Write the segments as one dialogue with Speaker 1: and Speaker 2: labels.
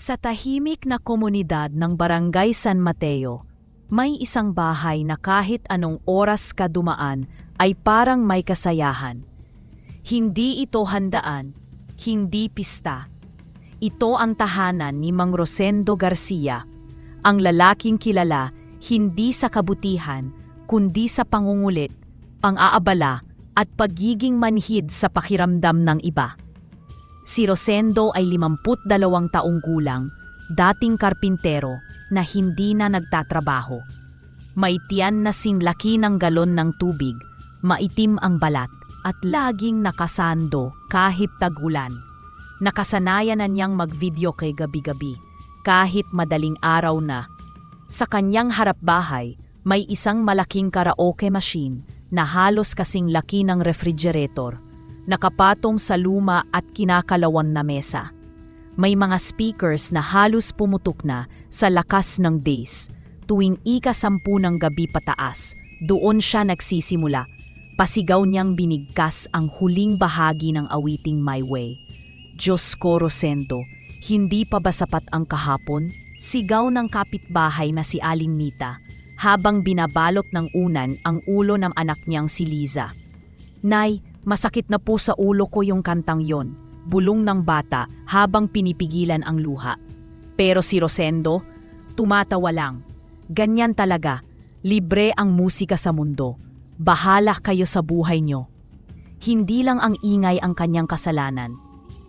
Speaker 1: Sa tahimik na komunidad ng Barangay San Mateo, may isang bahay na kahit anong oras ka dumaan ay parang may kasayahan. Hindi ito handaan, hindi pista. Ito ang tahanan ni Mang Rosendo Garcia, ang lalaking kilala hindi sa kabutihan, kundi sa pangungulit, pang-aabala at pagiging manhid sa pakiramdam ng iba. Si Rosendo ay 52 taong gulang, dating karpintero na hindi na nagtatrabaho. May tiyan na sinlaki ng galon ng tubig, maitim ang balat at laging nakasando kahit tagulan. Nakasanayan na niyang mag-video kay gabi-gabi, kahit madaling araw na. Sa kanyang harap bahay, may isang malaking karaoke machine na halos kasing laki ng refrigerator nakapatong sa luma at kinakalawan na mesa. May mga speakers na halos pumutok na sa lakas ng days. Tuwing ika-sampu ng gabi pataas, doon siya nagsisimula. Pasigaw niyang binigkas ang huling bahagi ng awiting My Way. Diyos ko, Rosendo, hindi pa ba sapat ang kahapon? Sigaw ng kapitbahay na si Aling Nita habang binabalot ng unan ang ulo ng anak niyang si Liza. Nay, Masakit na po sa ulo ko yung kantang yon, bulong ng bata habang pinipigilan ang luha. Pero si Rosendo, tumatawa lang. Ganyan talaga, libre ang musika sa mundo. Bahala kayo sa buhay nyo. Hindi lang ang ingay ang kanyang kasalanan.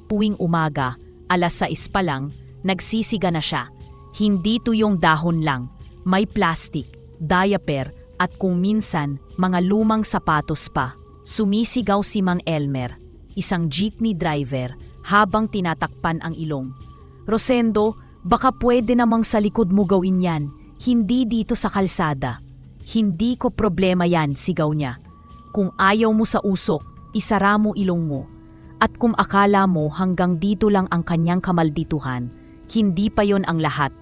Speaker 1: Tuwing umaga, alas 6 pa lang, nagsisiga na siya. Hindi tuyong dahon lang, may plastic, diaper at kung minsan mga lumang sapatos pa. Sumisigaw si Mang Elmer, isang jeepney driver, habang tinatakpan ang ilong. Rosendo, baka pwede namang sa likod mo gawin yan, hindi dito sa kalsada. Hindi ko problema yan, sigaw niya. Kung ayaw mo sa usok, isara mo ilong mo. At kung akala mo hanggang dito lang ang kanyang kamaldituhan, hindi pa yon ang lahat.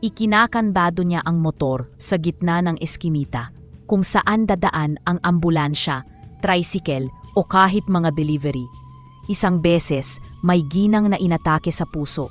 Speaker 1: Ikinakanbado niya ang motor sa gitna ng eskimita, kung saan dadaan ang ambulansya tricycle o kahit mga delivery. Isang beses, may ginang na inatake sa puso.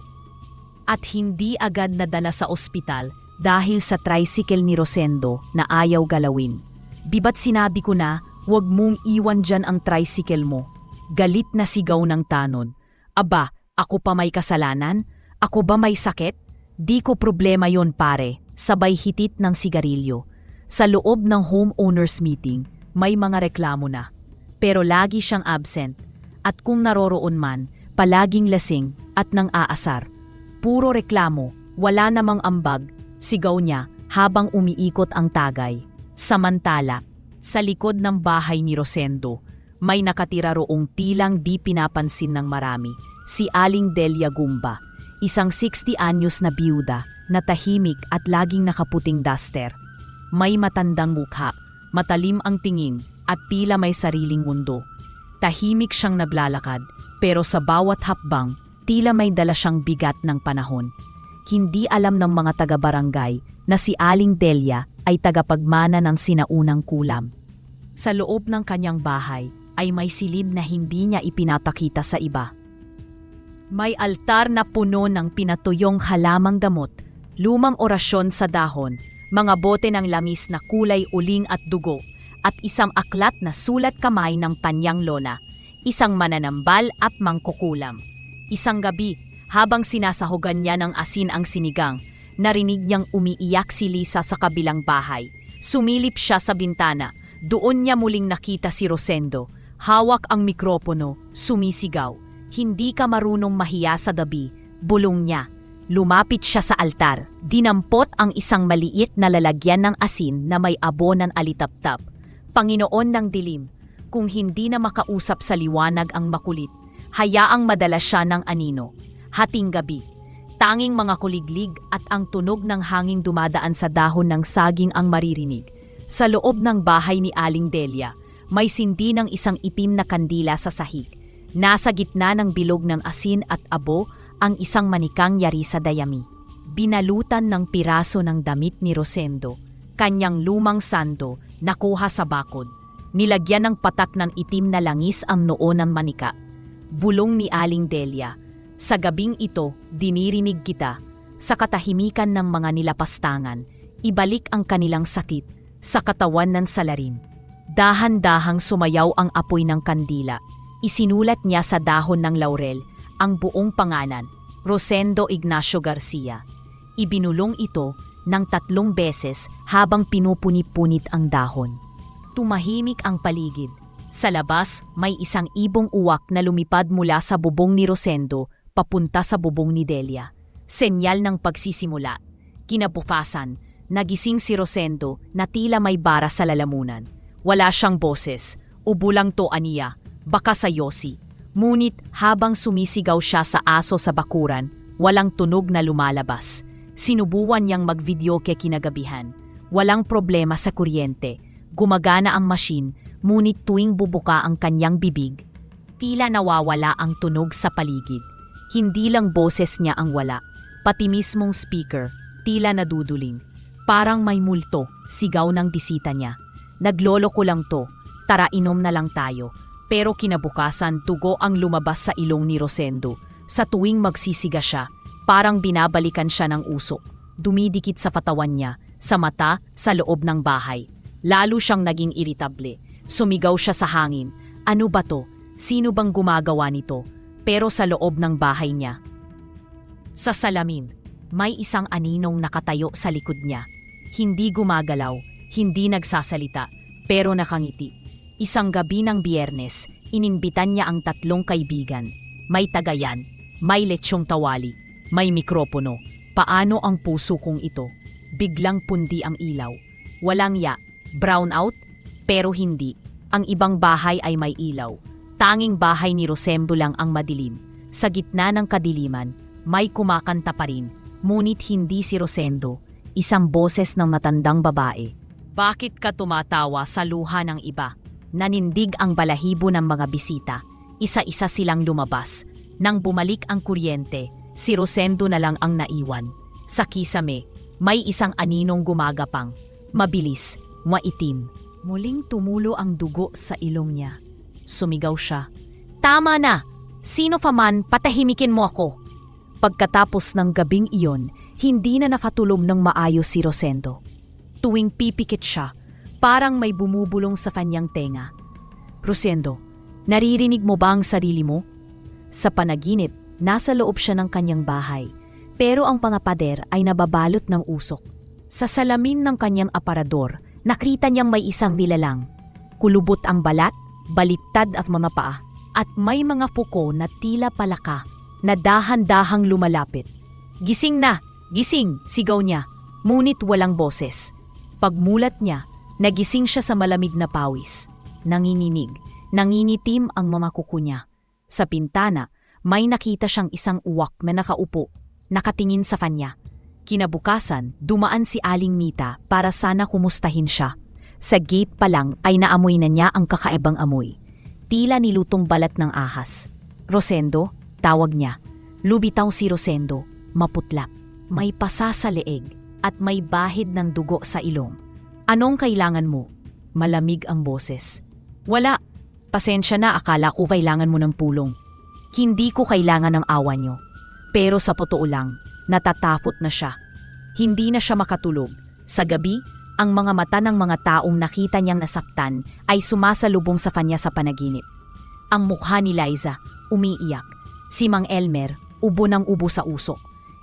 Speaker 1: At hindi agad nadala sa ospital dahil sa tricycle ni Rosendo na ayaw galawin. Bibat sinabi ko na, huwag mong iwan dyan ang tricycle mo. Galit na sigaw ng tanon. Aba, ako pa may kasalanan? Ako ba may sakit? Di ko problema yon pare, sabay hitit ng sigarilyo. Sa loob ng homeowners meeting, may mga reklamo na. Pero lagi siyang absent at kung naroroon man, palaging lasing at nang aasar. Puro reklamo, wala namang ambag, sigaw niya habang umiikot ang tagay. Samantala, sa likod ng bahay ni Rosendo, may nakatira roong tilang di pinapansin ng marami, si Aling Delia Gumba, isang 60 anyos na biyuda na tahimik at laging nakaputing duster. May matandang mukha, matalim ang tingin at tila may sariling mundo. Tahimik siyang naglalakad pero sa bawat hakbang tila may dala siyang bigat ng panahon. Hindi alam ng mga taga-barangay na si Aling Delia ay tagapagmana ng sinaunang kulam. Sa loob ng kanyang bahay ay may silid na hindi niya ipinatakita sa iba. May altar na puno ng pinatuyong halamang gamot, lumang orasyon sa dahon, mga bote ng lamis na kulay uling at dugo, at isang aklat na sulat kamay ng panyang lola, isang mananambal at mangkukulam. Isang gabi, habang sinasahugan niya ng asin ang sinigang, narinig niyang umiiyak si Lisa sa kabilang bahay. Sumilip siya sa bintana. Doon niya muling nakita si Rosendo. Hawak ang mikropono, sumisigaw. Hindi ka marunong mahiya sa dabi, bulong niya. Lumapit siya sa altar. Dinampot ang isang maliit na lalagyan ng asin na may abo ng alitaptap. Panginoon ng dilim, kung hindi na makausap sa liwanag ang makulit, hayaang madala siya ng anino. Hating gabi, tanging mga kuliglig at ang tunog ng hanging dumadaan sa dahon ng saging ang maririnig. Sa loob ng bahay ni Aling Delia, may sindi ng isang ipim na kandila sa sahig. Nasa gitna ng bilog ng asin at abo ang isang manikang yari sa dayami. Binalutan ng piraso ng damit ni Rosendo, kanyang lumang sando nakuha sa bakod. Nilagyan ng patak ng itim na langis ang noo ng manika. Bulong ni Aling Delia. Sa gabing ito, dinirinig kita. Sa katahimikan ng mga nilapastangan, ibalik ang kanilang sakit sa katawan ng salarin. Dahan-dahang sumayaw ang apoy ng kandila. Isinulat niya sa dahon ng laurel ang buong panganan, Rosendo Ignacio Garcia. Ibinulong ito ng tatlong beses habang pinupuni-punit ang dahon. Tumahimik ang paligid. Sa labas, may isang ibong uwak na lumipad mula sa bubong ni Rosendo papunta sa bubong ni Delia. Senyal ng pagsisimula. Kinabukasan, nagising si Rosendo na tila may bara sa lalamunan. Wala siyang boses, ubulang to aniya, baka sa yosi. Ngunit habang sumisigaw siya sa aso sa bakuran, walang tunog na lumalabas. Sinubuan niyang mag-video ke kinagabihan. Walang problema sa kuryente. Gumagana ang machine, ngunit tuwing bubuka ang kanyang bibig, tila nawawala ang tunog sa paligid. Hindi lang boses niya ang wala, pati mismong speaker, tila naduduling. Parang may multo, sigaw ng disita niya. Naglolo ko lang to, tara inom na lang tayo. Pero kinabukasan tugo ang lumabas sa ilong ni Rosendo. Sa tuwing magsisiga siya, parang binabalikan siya ng usok. Dumidikit sa katawan niya, sa mata, sa loob ng bahay. Lalo siyang naging iritable. Sumigaw siya sa hangin. Ano ba to? Sino bang gumagawa nito? Pero sa loob ng bahay niya, sa salamin, may isang aninong nakatayo sa likod niya. Hindi gumagalaw, hindi nagsasalita, pero nakangiti. Isang gabi ng biyernes, ininbitan niya ang tatlong kaibigan. May tagayan, may lechong tawali, may mikropono. Paano ang puso kong ito? Biglang pundi ang ilaw. Walang ya, brown out, pero hindi. Ang ibang bahay ay may ilaw. Tanging bahay ni Rosembo lang ang madilim. Sa gitna ng kadiliman, may kumakanta pa rin, ngunit hindi si Rosendo, isang boses ng matandang babae. Bakit ka tumatawa sa luha ng iba? Nanindig ang balahibo ng mga bisita. Isa-isa silang lumabas. Nang bumalik ang kuryente, si Rosendo na lang ang naiwan. Sa kisame, may isang aninong gumagapang. Mabilis, maitim. Muling tumulo ang dugo sa ilong niya. Sumigaw siya. Tama na! Sino pa man, patahimikin mo ako! Pagkatapos ng gabing iyon, hindi na nakatulog ng maayos si Rosendo. Tuwing pipikit siya, parang may bumubulong sa kanyang tenga. Rosendo, naririnig mo ba ang sarili mo? Sa panaginip, nasa loob siya ng kanyang bahay, pero ang mga pader ay nababalot ng usok. Sa salamin ng kanyang aparador, nakita niyang may isang vilalang. Kulubot ang balat, baliktad at mga paa, at may mga puko na tila palaka na dahan-dahang lumalapit. Gising na! Gising! Sigaw niya. Ngunit walang boses. Pagmulat niya, nagising siya sa malamig na pawis. Nanginginig, nangingitim ang mga niya. Sa pintana, may nakita siyang isang uwak na nakaupo, nakatingin sa kanya. Kinabukasan, dumaan si Aling Mita para sana kumustahin siya. Sa gate pa lang ay naamoy na niya ang kakaibang amoy. Tila nilutong balat ng ahas. Rosendo, tawag niya. Lubitaw si Rosendo, maputla. May pasa sa leeg at may bahid ng dugo sa ilong. Anong kailangan mo? Malamig ang boses. Wala. Pasensya na akala ko kailangan mo ng pulong. Hindi ko kailangan ng awa niyo. Pero sa totoo lang, natatakot na siya. Hindi na siya makatulog. Sa gabi, ang mga mata ng mga taong nakita niyang nasaktan ay sumasalubong sa kanya sa panaginip. Ang mukha ni Liza, umiiyak. Si Mang Elmer, ubo ng ubo sa usok.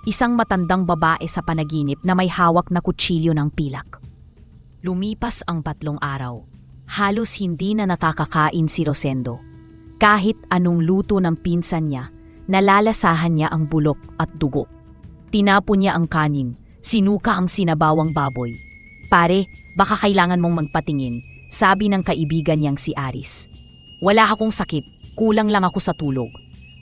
Speaker 1: Isang matandang babae sa panaginip na may hawak na kutsilyo ng pilak. Lumipas ang tatlong araw. Halos hindi na nakakakain si Rosendo. Kahit anong luto ng pinsan niya, nalalasahan niya ang bulok at dugo. Tinapon niya ang kanin, sinuka ang sinabawang baboy. Pare, baka kailangan mong magpatingin, sabi ng kaibigan niyang si Aris. Wala akong sakit, kulang lang ako sa tulog.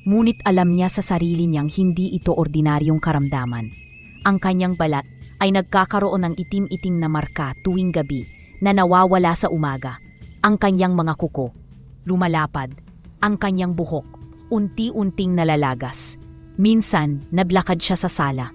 Speaker 1: Ngunit alam niya sa sarili niyang hindi ito ordinaryong karamdaman. Ang kanyang balat ay nagkakaroon ng itim-itim na marka tuwing gabi na nawawala sa umaga. Ang kanyang mga kuko, lumalapad, ang kanyang buhok, unti-unting nalalagas. Minsan, naglakad siya sa sala.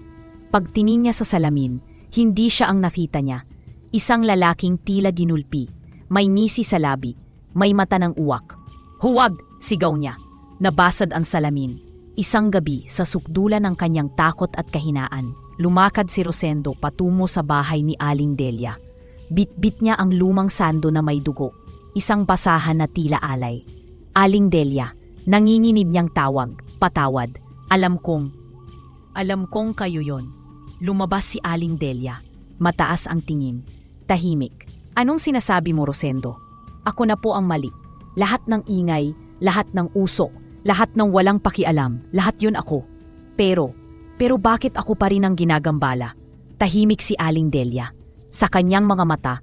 Speaker 1: Pagtingin niya sa salamin, hindi siya ang nakita niya. Isang lalaking tila ginulpi, may ngisi sa labi, may mata ng uwak. Huwag! Sigaw niya. Nabasad ang salamin. Isang gabi sa sukdulan ng kanyang takot at kahinaan, lumakad si Rosendo patungo sa bahay ni Aling Delia. Bitbit niya ang lumang sando na may dugo, isang basahan na tila alay. Aling Delia, nanginginib niyang tawag, patawad. Alam kong, alam kong kayo yon. Lumabas si Aling Delia. Mataas ang tingin. Tahimik. Anong sinasabi mo, Rosendo? Ako na po ang mali. Lahat ng ingay, lahat ng usok, lahat ng walang pakialam, lahat yun ako. Pero, pero bakit ako pa rin ang ginagambala? Tahimik si Aling Delia. Sa kanyang mga mata,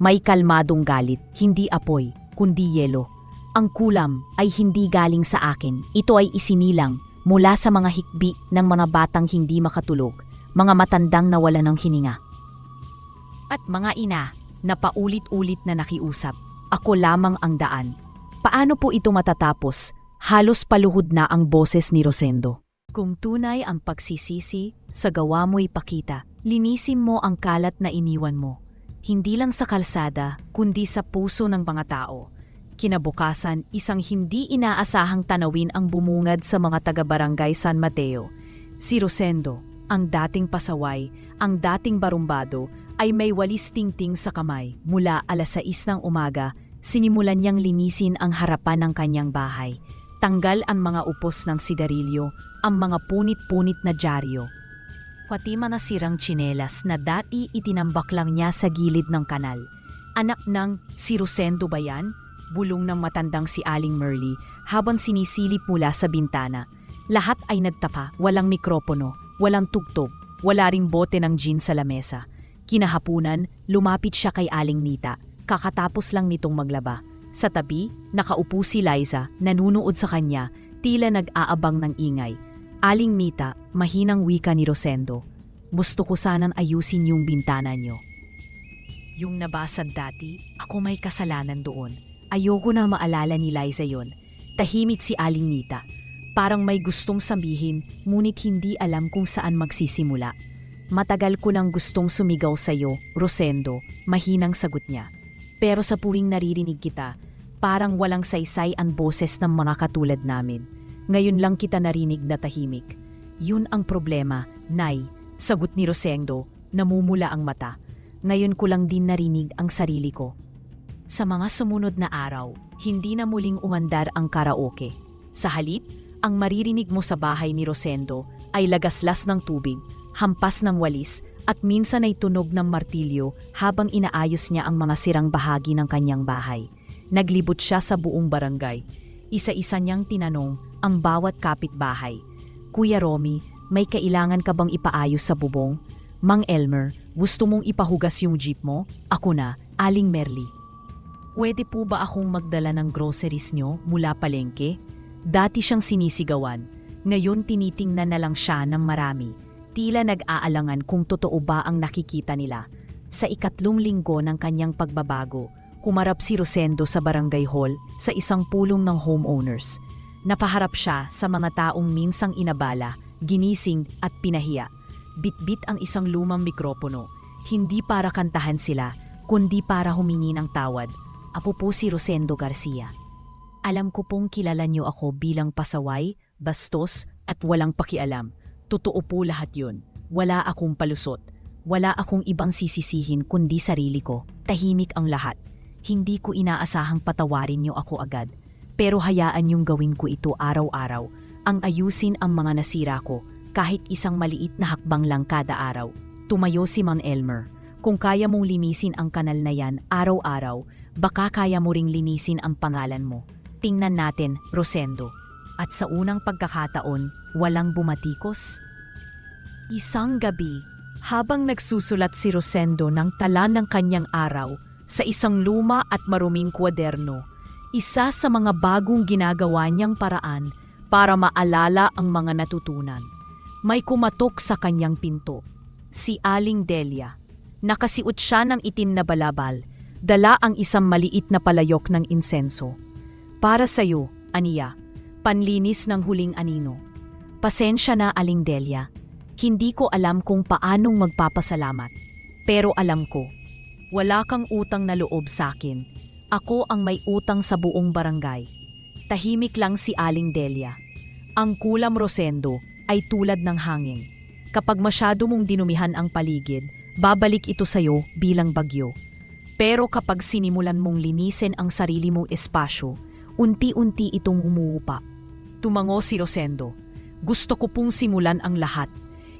Speaker 1: may kalmadong galit, hindi apoy, kundi yelo. Ang kulam ay hindi galing sa akin. Ito ay isinilang mula sa mga hikbi ng mga batang hindi makatulog, mga matandang nawala ng hininga. At mga ina na paulit-ulit na nakiusap, ako lamang ang daan. Paano po ito matatapos? Halos paluhod na ang boses ni Rosendo. Kung tunay ang pagsisisi, sa gawa mo'y pakita. Linisin mo ang kalat na iniwan mo. Hindi lang sa kalsada, kundi sa puso ng mga tao. Kinabukasan, isang hindi inaasahang tanawin ang bumungad sa mga taga-barangay San Mateo. Si Rosendo, ang dating pasaway, ang dating barumbado, ay may walis tingting sa kamay. Mula alas 6 ng umaga, sinimulan niyang linisin ang harapan ng kanyang bahay. Tanggal ang mga upos ng sigarilyo, ang mga punit-punit na dyaryo. Pati mga sirang tsinelas na dati itinambak lang niya sa gilid ng kanal. Anak ng si Rosendo ba yan? Bulong ng matandang si Aling Merly habang sinisilip mula sa bintana. Lahat ay nagtapa, walang mikropono, walang tugtog, wala ring bote ng gin sa lamesa. Kinahapunan, lumapit siya kay Aling Nita. Kakatapos lang nitong maglaba. Sa tabi, nakaupo si Liza, nanunood sa kanya, tila nag-aabang ng ingay. Aling Mita, mahinang wika ni Rosendo. Gusto ko sanang ayusin yung bintana niyo. Yung nabasad dati, ako may kasalanan doon. Ayoko na maalala ni Liza yon. Tahimik si Aling Nita. Parang may gustong sabihin, ngunit hindi alam kung saan magsisimula. Matagal ko nang gustong sumigaw sa'yo, Rosendo, mahinang sagot niya. Pero sa puwing naririnig kita, parang walang saysay ang boses ng mga katulad namin. Ngayon lang kita narinig na tahimik. Yun ang problema, Nay, sagot ni Rosendo, namumula ang mata. Ngayon ko lang din narinig ang sarili ko. Sa mga sumunod na araw, hindi na muling umandar ang karaoke. Sa halip, ang maririnig mo sa bahay ni Rosendo ay lagaslas ng tubig, hampas ng walis, at minsan ay tunog ng martilyo habang inaayos niya ang mga sirang bahagi ng kanyang bahay. Naglibot siya sa buong barangay. Isa-isa niyang tinanong ang bawat kapitbahay. Kuya Romy, may kailangan ka bang ipaayos sa bubong? Mang Elmer, gusto mong ipahugas yung jeep mo? Ako na, Aling Merly. Pwede po ba akong magdala ng groceries nyo mula palengke? Dati siyang sinisigawan. Ngayon tinitingnan na lang siya ng marami. Tila nag-aalangan kung totoo ba ang nakikita nila. Sa ikatlong linggo ng kanyang pagbabago, kumarap si Rosendo sa barangay hall sa isang pulong ng homeowners. Napaharap siya sa mga taong minsang inabala, ginising at pinahiya. Bitbit ang isang lumang mikropono. Hindi para kantahan sila, kundi para humingi ng tawad. Ako po si Rosendo Garcia. Alam ko pong kilala niyo ako bilang pasaway, bastos at walang pakialam. Totoo po lahat yun. Wala akong palusot. Wala akong ibang sisisihin kundi sarili ko. Tahimik ang lahat. Hindi ko inaasahang patawarin niyo ako agad. Pero hayaan niyong gawin ko ito araw-araw. Ang ayusin ang mga nasira ko kahit isang maliit na hakbang lang kada araw. Tumayo si Man Elmer. Kung kaya mong linisin ang kanal na yan araw-araw, baka kaya mo ring linisin ang pangalan mo. Tingnan natin, Rosendo. At sa unang pagkakataon, walang bumatikos? Isang gabi, habang nagsusulat si Rosendo ng tala ng kanyang araw sa isang luma at maruming kwaderno, isa sa mga bagong ginagawa niyang paraan para maalala ang mga natutunan. May kumatok sa kanyang pinto. Si Aling Delia. Nakasiot siya ng itim na balabal. Dala ang isang maliit na palayok ng insenso. Para sa'yo, Aniya, panlinis ng huling anino. Pasensya na, Aling Delia. Hindi ko alam kung paanong magpapasalamat. Pero alam ko, wala kang utang na loob sa akin. Ako ang may utang sa buong barangay. Tahimik lang si Aling Delia. Ang kulam Rosendo ay tulad ng hangin. Kapag masyado mong dinumihan ang paligid, babalik ito sa'yo bilang bagyo. Pero kapag sinimulan mong linisin ang sarili mong espasyo, unti-unti itong umuupa. Tumango si Rosendo. Gusto ko pong simulan ang lahat.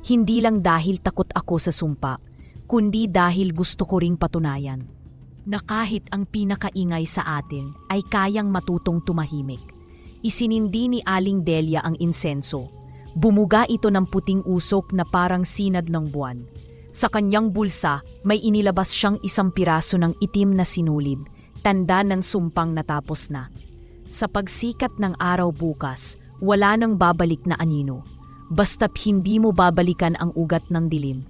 Speaker 1: Hindi lang dahil takot ako sa sumpa, kundi dahil gusto ko ring patunayan na kahit ang pinakaingay sa atin ay kayang matutong tumahimik. Isinindi ni Aling Delia ang insenso. Bumuga ito ng puting usok na parang sinad ng buwan. Sa kanyang bulsa, may inilabas siyang isang piraso ng itim na sinulid, tanda ng sumpang natapos na. Sa pagsikat ng araw bukas, wala nang babalik na anino. Basta't hindi mo babalikan ang ugat ng dilim.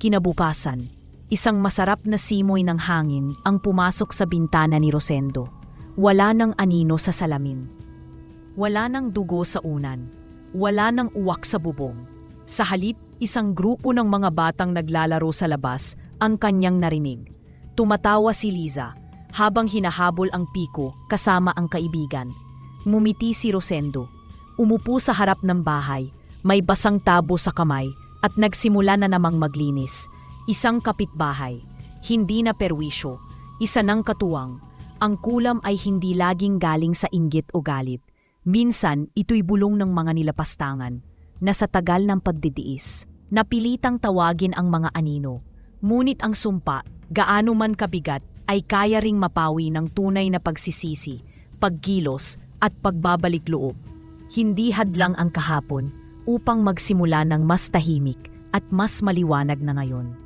Speaker 1: Kinabukasan, isang masarap na simoy ng hangin ang pumasok sa bintana ni Rosendo. Wala nang anino sa salamin. Wala nang dugo sa unan. Wala nang uwak sa bubong. Sa halip, isang grupo ng mga batang naglalaro sa labas ang kanyang narinig. Tumatawa si Liza habang hinahabol ang piko kasama ang kaibigan. Mumiti si Rosendo. Umupo sa harap ng bahay, may basang tabo sa kamay at nagsimula na namang maglinis. Isang kapitbahay, hindi na perwisyo, isa ng katuwang. Ang kulam ay hindi laging galing sa inggit o galit. Minsan, ito'y bulong ng mga nilapastangan na sa tagal ng pagditiis, napilitang tawagin ang mga anino. Ngunit ang sumpa, gaano man kabigat, ay kaya ring mapawi ng tunay na pagsisisi, pagkilos at pagbabalik loob. Hindi hadlang ang kahapon upang magsimula ng mas tahimik at mas maliwanag na ngayon.